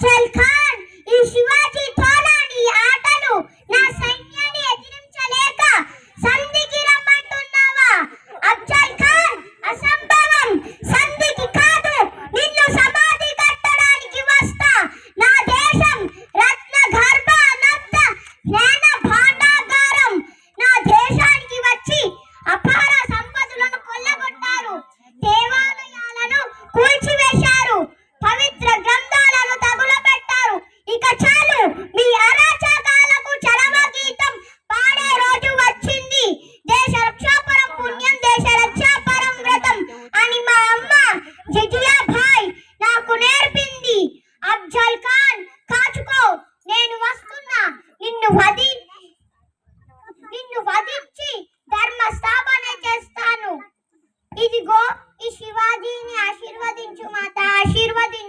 ভাত খা నిన్ను వధి నిన్ను వధించి ధర్మ స్థాపన చేస్తాను. ఇదిగో ఈ శివాజీని ఆశీర్వదించు మాత ఆశీర్వదించు.